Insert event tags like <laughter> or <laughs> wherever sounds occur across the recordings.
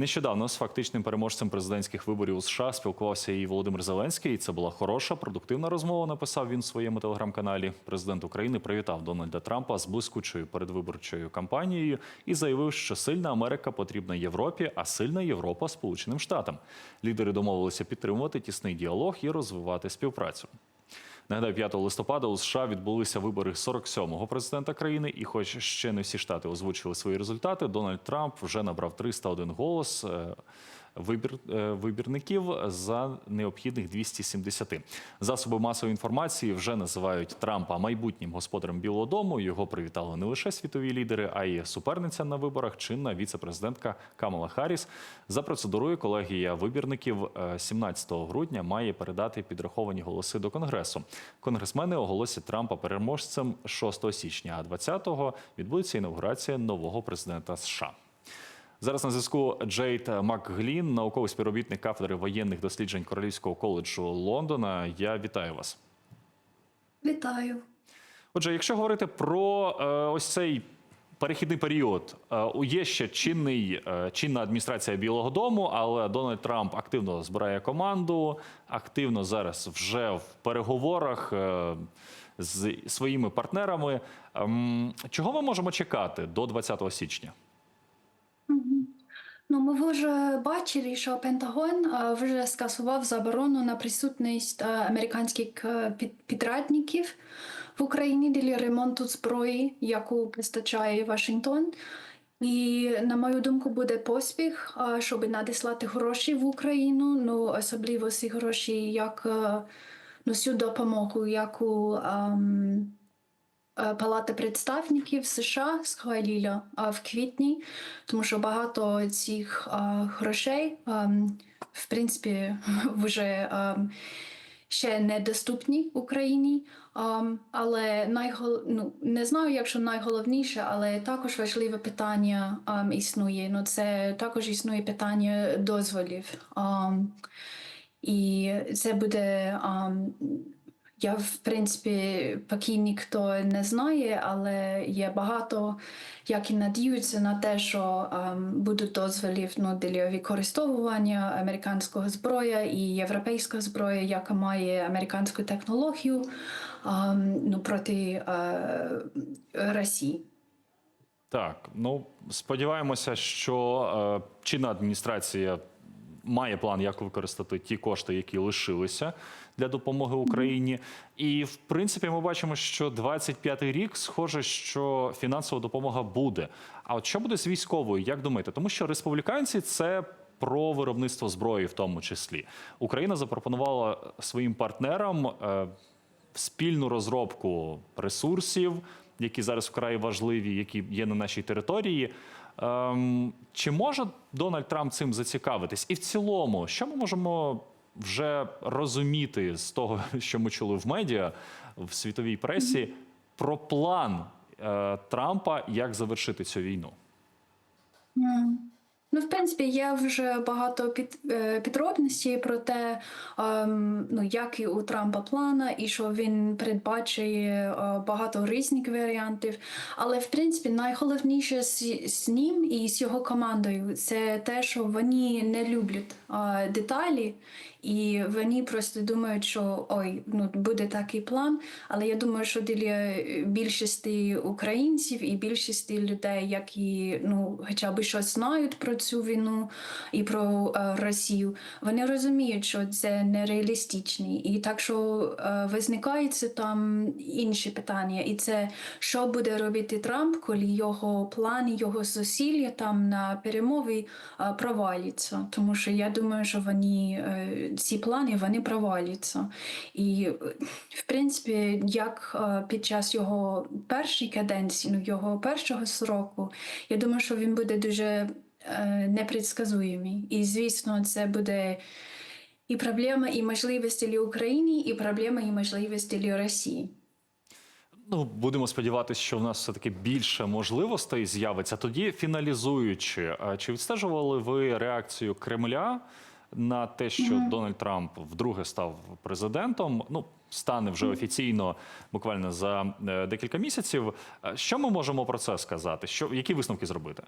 Нещодавно з фактичним переможцем президентських виборів у США спілкувався і Володимир Зеленський. І це була хороша, продуктивна розмова. Написав він в своєму телеграм-каналі. Президент України привітав Дональда Трампа з блискучою передвиборчою кампанією і заявив, що сильна Америка потрібна Європі, а сильна Європа Сполученим Штатам. Лідери домовилися підтримувати тісний діалог і розвивати співпрацю. Нагадаю, 5 листопада у США відбулися вибори 47-го президента країни, і хоч ще не всі штати озвучили свої результати, Дональд Трамп вже набрав 301 голос. Е, Вибір е, вибірників за необхідних 270. Засоби масової інформації вже називають Трампа майбутнім господарем Білого Дому. Його привітали не лише світові лідери, а й суперниця на виборах, чинна віце-президентка Камала Харріс. За процедурою колегія вибірників е, 17 грудня має передати підраховані голоси до конгресу. Конгресмени оголосять Трампа переможцем 6 січня, а 20-го відбудеться інаугурація нового президента США. Зараз на зв'язку Джейд Макглін, науковий співробітник кафедри воєнних досліджень Королівського коледжу Лондона. Я вітаю вас. Вітаю. Отже, якщо говорити про е, ось цей перехідний період, е, є ще чинний е, чинна адміністрація Білого Дому, але Дональд Трамп активно збирає команду, активно зараз вже в переговорах з своїми партнерами. Ем, Чого ми можемо чекати до 20 січня? Ну, ми вже бачили, що Пентагон е, вже скасував заборону на присутність е, американських е, підрадників в Україні для ремонту зброї, яку постачає Вашингтон. І, на мою думку, буде поспіх, щоб надіслати гроші в Україну, ну особливо ці гроші, як ну, цю допомогу, яку ем, е, Палата представників США схвалила е, в квітні, тому що багато цих е, грошей, в принципі, <laughs> вже ще недоступні Україні. Але найгол... ну, не знаю, якщо найголовніше, але також важливе питання існує. Ну, це також існує питання дозволів. І це буде. Я, в принципі, поки ніхто не знає, але є багато, які надіються на те, що ем, будуть дозволів ну, для використовування американського зброя і європейська зброя, яка має американську технологію ем, ну, проти е, Росії. Так, ну сподіваємося, що е, чинна адміністрація має план, як використати ті кошти, які лишилися для допомоги Україні. І в принципі, ми бачимо, що 25-й рік схоже, що фінансова допомога буде. А от що буде з військовою? Як думаєте? Тому що республіканці це. Про виробництво зброї, в тому числі, Україна запропонувала своїм партнерам е, спільну розробку ресурсів, які зараз вкрай важливі, які є на нашій території. Ем, чи може Дональд Трамп цим зацікавитись? І в цілому, що ми можемо вже розуміти з того, <laughs> що ми чули в медіа в світовій пресі, про план е, Трампа, як завершити цю війну? Ну, в принципі, є вже багато під, е, підробностей про те, ем, ну, як і у Трампа плана, і що він передбачує е, багато різних варіантів. Але в принципі найголовніше з, з ним і з його командою це те, що вони не люблять е, деталі, і вони просто думають, що ой, ну буде такий план. Але я думаю, що для більшості українців і більшості людей, які ну хоча б щось знають про цю війну і про е, Росію, вони розуміють, що це нереалістичні. І так що е, визникаються там інші питання, і це що буде робити Трамп, коли його плани, його зусилля там на перемови е, проваляться. Тому що я думаю, що вони ці плани вони проваляться. І в принципі, як під час його першої каденції, ну його першого сроку, я думаю, що він буде дуже е, непредсказуємий. І звісно, це буде і проблема, і можливості для України, і проблема, і можливості для Росії. Ну, будемо сподіватися, що в нас все-таки більше можливостей з'явиться. Тоді фіналізуючи, а чи відстежували ви реакцію Кремля на те, що Дональд Трамп вдруге став президентом? Ну, стане вже офіційно буквально за е, декілька місяців. Е, Що ми можемо про це сказати? Що які висновки зробити?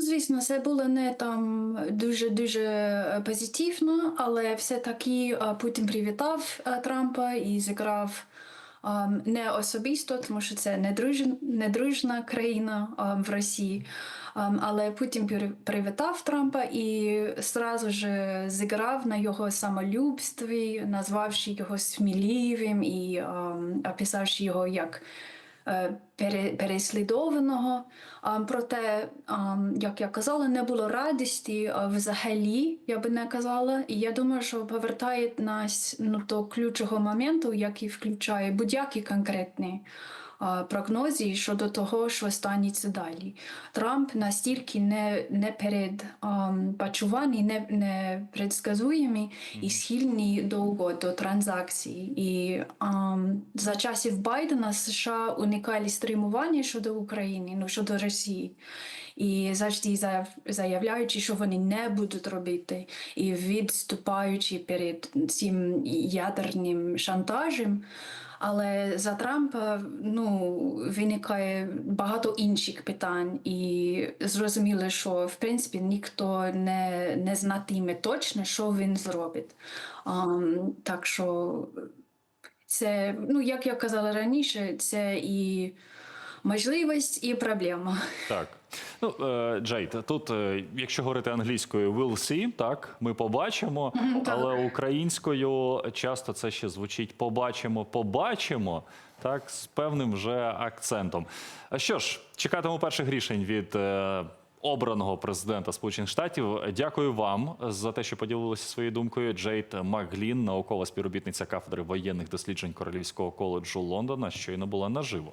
Звісно, це було не там дуже дуже позитивно, але все-таки е, Путін привітав е, Трампа і зіграв не особисто, тому що це не дружна, країна в Росії. Але Путін привітав Трампа і зразу ж зіграв на його самолюбстві, назвавши його сміливим і описавши його як е, переслідованого. Проте, як я казала, не було радості взагалі, я би не казала. І я думаю, що повертає нас ну, до ключового моменту, який включає будь-які конкретні а, прогнози щодо того, що станеться далі. Трамп настільки не, не передбачуваний, не, не предсказуємий і схильний до угод, до транзакцій. І ам, за часів Байдена США уникали стримування щодо України, ну щодо Росії. І завжди заявляючи, що вони не будуть робити, і відступаючи перед цим ядерним шантажем. Але за Трампа ну, виникає багато інших питань, і зрозуміло, що в принципі ніхто не, не знатиме точно, що він зробить. Um, так що це, ну як я казала раніше, це і можливість, і проблема. Так. Ну, е, Джейд, тут, е, якщо говорити англійською, we'll see, так, ми побачимо, але українською часто це ще звучить побачимо, побачимо, так, з певним вже акцентом. А що ж, чекатиму перших рішень від е, обраного президента Сполучених Штатів. Дякую вам за те, що поділилися своєю думкою. Джейд Маглін, наукова співробітниця кафедри воєнних досліджень Королівського коледжу Лондона, щойно була наживо.